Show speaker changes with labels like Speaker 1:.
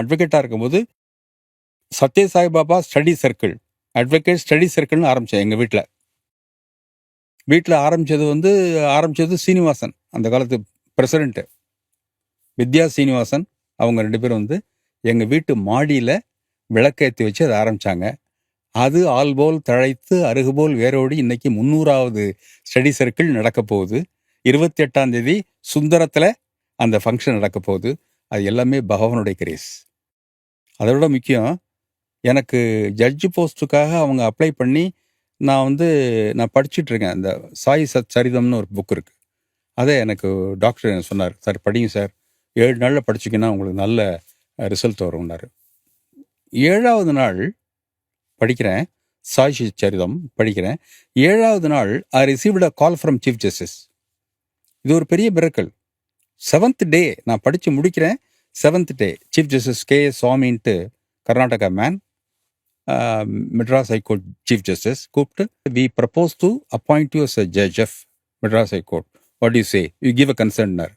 Speaker 1: அட்வொகேட்டாக இருக்கும்போது Sathya Sai Baba study circle advocate study சர்க்கிள்னு ஆரம்பித்தேன் எங்கள் வீட்டில் வீட்டில் ஆரம்பித்தது வந்து ஆரம்பித்தது சீனிவாசன் அந்த காலத்து பிரசிடெண்ட்டு வித்யா சீனிவாசன் அவங்க ரெண்டு பேரும் வந்து எங்கள் வீட்டு மாடியில் விளக்கேற்றி வச்சு அதை ஆரம்பித்தாங்க அது ஆல்போல் தழைத்து அருகுபோல் வேரோடி இன்னைக்கு முந்நூறாவது ஸ்டடி சர்க்கிள் நடக்க போகுது. இருபத்தி எட்டாம் தேதி சுந்தரத்தில் அந்த ஃபங்க்ஷன் நடக்க போகுது. அது எல்லாமே பகவானுடைய கிரேஸ். அதை விட முக்கியம் எனக்கு ஜட்ஜு போஸ்ட்டுக்காக அவங்க அப்ளை பண்ணி நான் வந்து நான் படிச்சுட்ருக்கேன் இந்த சாய் சத் சரிதம்னு ஒரு புக் இருக்குது அதை எனக்கு டாக்டர் எனக்கு சொன்னார் சார் படிங்க சார். ஏழு நாளில் படிச்சிங்கன்னா உங்களுக்கு நல்ல ரிசல்ட் வரும்னாரு. ஏழாவது நாள் படிக்கிறேன். சாய் சரிதம் படிக்கிறேன். ஏழாவது நாள் I received a call from chief justice இது ஒரு பெரிய மிரக்கல் செவன்த் டே நான் படித்து முடிக்கிறேன். Seventh day chief justice K சுவாமின்ட்டு Karnataka man Madras high court chief justice கூப்பிட்டு we propose to appoint you as a judge of Madras high court what you say you give a concurrence